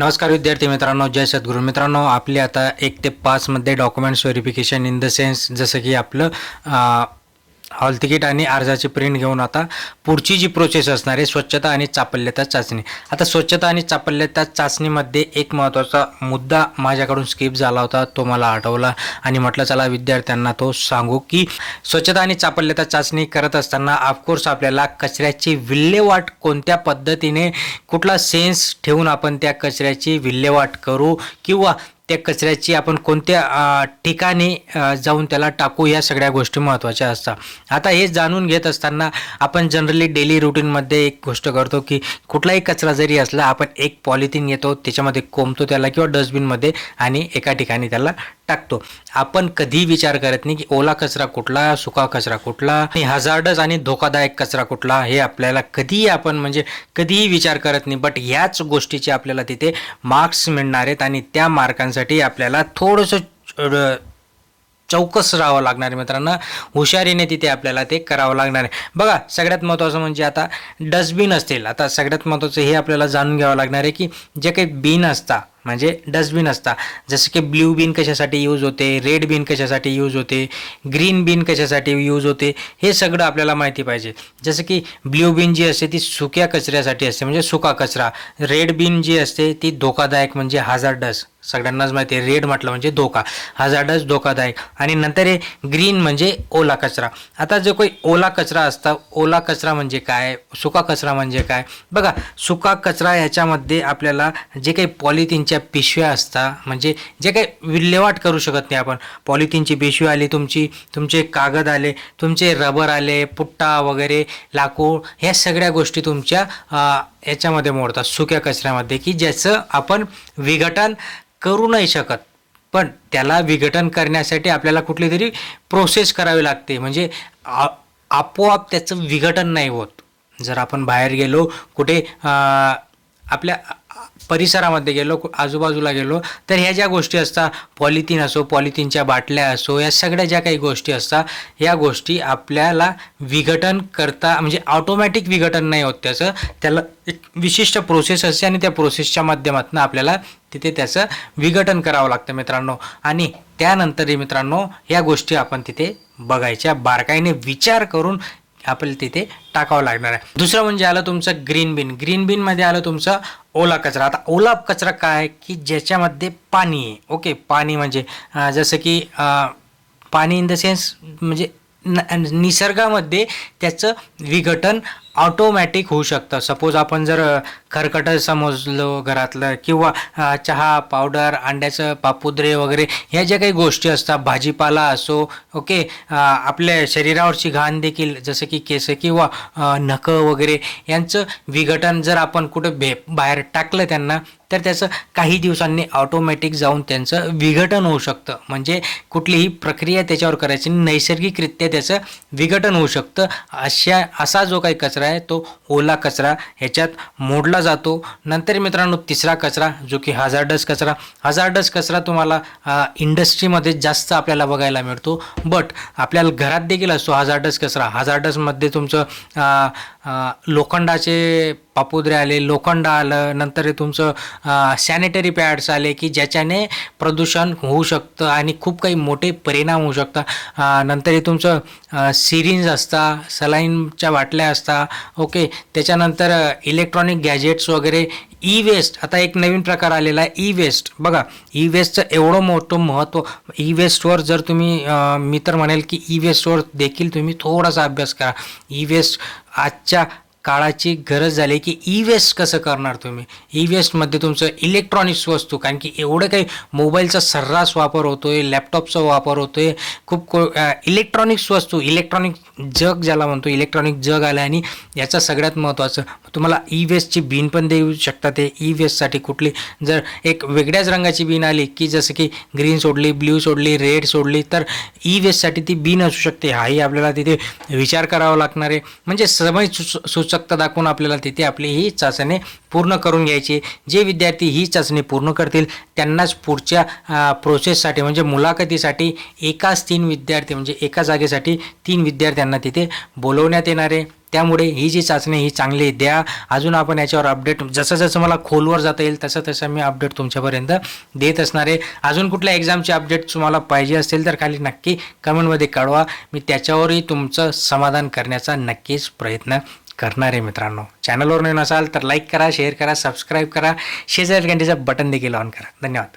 नमस्कार विद्यार्थी मित्रांनो जय सद्गुरू. मित्रांनो आपली आता एक ते पाचमध्ये documents verification in the sense जसं की आपलं हॉल तिकीट आणि अर्जाची प्रिंट घेऊन आता पुढची जी प्रोसेस असणार आहे स्वच्छता आणि चापल्यता चाचणी. आता स्वच्छता आणि चापल्यता चाचणीमध्ये एक महत्त्वाचा मुद्दा माझ्याकडून स्किप झाला होता तो मला आठवला आणि म्हटलं चला विद्यार्थ्यांना तो सांगू की स्वच्छता आणि चापल्यता चाचणी करत असताना ऑफकोर्स आपल्याला कचऱ्याची विल्हेवाट कोणत्या पद्धतीने कुठला सेन्स ठेवून आपण त्या कचऱ्याची विल्हेवाट करू किंवा त्या कचऱ्याची आपण कोणत्या ठिकाणी जाऊन त्याला टाकू या सगळ्या गोष्टी महत्त्वाच्या असतात. आता हे जाणून घेत असताना आपण जनरली डेली रुटीनमध्ये एक गोष्ट करतो की कुठलाही कचरा जरी असला आपण एक पॉलिथिन येतो त्याच्यामध्ये कोंबतो त्याला किंवा डस्टबिनमध्ये आणि एका ठिकाणी त्याला टाकतो. आपण कधी विचार करत नाही की ओला कचरा कुठला सुका कचरा कुठला आणि हजार्डस आणि धोकादायक कचरा कुठला हे आपल्याला कधीही आपण म्हणजे कधीही विचार करत नाही. बट ह्याच गोष्टीचे आपल्याला तिथे मार्क्स मिळणार आहेत आणि त्या मार्कांसाठी आपल्याला थोडंसं चौकस राहावं लागणार आहे मित्रांनो. हुशारीने तिथे आपल्याला ते करावं लागणार आहे. बघा सगळ्यात महत्त्वाचं म्हणजे आता डस्टबिन असतील. आता सगळ्यात महत्त्वाचं हे आपल्याला जाणून घ्यावं लागणार आहे की जे काही बिन असता म्हणजे डस्टबिन असता. जसं की ब्ल्यू बिन कशासाठी यूज होते रेड बिन कशासाठी यूज होते ग्रीन बिन कशासाठी यूज होते हे सगळं आपल्याला माहिती पाहिजे. जसं की ब्ल्यू बिन जी असते ती सुक्या कचऱ्यासाठी असते म्हणजे सुका कचरा. रेड बिन जी असते ती धोकादायक म्हणजे हाजार्डस सगळ्यांनाच माहिती आहे. रेड म्हटलं म्हणजे धोका. हाजार्डस धोकादायक. आणि नंतर हे ग्रीन म्हणजे ओला कचरा. आता जो काही ओला कचरा असता ओला कचरा म्हणजे काय? सुका कचरा म्हणजे काय? बघा सुका कचरा ह्याच्यामध्ये आपल्याला जे काही पॉलिथिनच्या पिशव्या असतात म्हणजे जे काही विल्हेवाट करू शकत नाही आपण. पॉलिथिनची पिशवी आली तुमची तुमचे कागद आले तुमचे रबर आले पुट्टा वगैरे लाकूड ह्या सगळ्या गोष्टी तुमच्या याच्यामध्ये मोडतात सुक्या कचऱ्यामध्ये की ज्याचं आपण विघटन करू नाही शकत. पण त्याला विघटन करण्यासाठी आपल्याला कुठली तरी प्रोसेस करावी लागते. म्हणजे आ- आपोआप त्याचं विघटन नाही होत. जर आपण बाहेर गेलो कुठे आपल्या परिसरामध्ये गेलो आजूबाजूला गेलो तर ह्या ज्या गोष्टी असतात पॉलिथिन असो पॉलिथिनच्या बाटल्या असो या सगळ्या ज्या काही गोष्टी असतात या गोष्टी आपल्याला विघटन करता म्हणजे ऑटोमॅटिक विघटन नाही होत त्याचं. त्याला एक विशिष्ट प्रोसेस असते आणि त्या प्रोसेसच्या माध्यमातून आपल्याला तिथे त्याचं विघटन करावं लागतं मित्रांनो. आणि त्यानंतरही मित्रांनो या गोष्टी आपण तिथे बघायच्या. बारकाईने विचार करून आपल्याला तिथे टाकावं लागणार आहे. दुसरं म्हणजे आलं तुमचं ग्रीन बिन ग्रीन बिनमध्ये आलं तुमचं ओला कचरा. आता ओला कचरा काय? की ज्याच्यामध्ये पाणी आहे. ओके पाणी म्हणजे जसं की पाणी इन द सेन्स म्हणजे न निसर्गामध्ये त्याचं विघटन ऑटोमॅटिक होऊ शकतं. सपोज आपण जर खरकटं समजलो घरातलं किंवा चहा पावडर अंड्याचं पापुद्रे वगैरे ह्या ज्या काही गोष्टी असतात भाजीपाला असो ओके आपल्या शरीरावरची घाण देखील जसं की केस किंवा नखं वगैरे यांचं विघटन जर आपण कुठं भे बाहेर टाकलं त्यांना तर त्याचं काही दिवसांनी ऑटोमॅटिक जाऊन त्यांचं विघटन होऊ शकतं. म्हणजे कुठलीही प्रक्रिया त्याच्यावर करायची नैसर्गिकरित्या त्याचं विघटन होऊ शकतं. अशा असा जो काही कचरा कचरा आहे तो ओला कचरा ह्याच्यात मोडला जातो. नंतर मित्रांनो तिसरा कचरा जो की हजार्डस कचरा. हजार्डस कचरा तुम्हाला इंडस्ट्रीमध्ये जास्त आपल्याला बघायला मिळतो. बट आपल्याला घरात देखील असतो हजार्डस कचरा. हजार्डसमध्ये तुमचं लोखंडाचे पापुद्रे आले लोखंड आलं नंतर हे तुमचं सॅनिटरी पॅड्स आले की ज्याच्याने प्रदूषण होऊ शकतं आणि खूप काही मोठे परिणाम होऊ शकतात. नंतर हे तुमचं सिरिंज असता सलाईनच्या बाटल्या असता ओके त्याच्यानंतर इलेक्ट्रॉनिक गॅजेट्स वगैरे ई वेस्ट आता एक नवीन प्रकार आलेला आहे ई वेस्ट बघा ई वेस्टचं एवढं मोठं महत्त्व ई वेस्टवर जर तुम्ही मी तर म्हणेल की ई वेस्टवर देखील तुम्ही थोडासा अभ्यास करा. ई वेस्ट आजच्या काळाची गरज झाली की ई वेस्ट कसं करणार तुम्ही? ई वेस्टमध्ये तुमचं इलेक्ट्रॉनिक्स वस्तू कारण की एवढं काही मोबाईलचा सर्रास वापर होतो आहे लॅपटॉपचा वापर होतो आहे खूप को इलेक्ट्रॉनिक्स वस्तू इलेक्ट्रॉनिक जग ज्याला म्हणतो इलेक्ट्रॉनिक जग आलं आणि याचं सगळ्यात महत्त्वाचं तुम्हाला ई वेस्टची बीन पण देऊ शकता. ते ई वेस्टसाठी कुठली जर एक वेगळ्याच रंगाची बीन आली की जसं की ग्रीन सोडली ब्ल्यू सोडली रेड सोडली तर ई वेस्टसाठी ती बीन असू शकते. हाही आपल्याला तिथे विचार करावा लागणार आहे. म्हणजे समय सूचकता दाखवून आपल्याला तिथे आपली ही चाचणी पूर्ण करून घ्यायची जे विद्यार्थी ही चाचणी पूर्ण करतील त्यांनाच पुढच्या प्रोसेससाठी म्हणजे मुलाखतीसाठी एकाच तीन विद्यार्थी म्हणजे एका जागेसाठी तीन विद्यार्थ्यांना तिथे बोलवण्यात येणार आहे. त्यामुळे ही जी चाचणी ही चांगली द्या. अजून आपण याच्यावर अपडेट जसं जसं मला खोलवर जाता येईल तसं तसं मी अपडेट तुमच्यापर्यंत देत असणार आहे. अजून कुठल्या एक्झामचे अपडेट तुम्हाला पाहिजे असेल तर खाली नक्की कमेंटमध्ये कळवा. मी त्याच्यावरही तुमचं समाधान करण्याचा नक्कीच प्रयत्न करणार आहे मित्रांनो. चॅनलवर नवीन असाल तर लाईक करा शेअर करा सबस्क्राईब करा. शेजारी घंटेचं बटन देखील ऑन करा. धन्यवाद.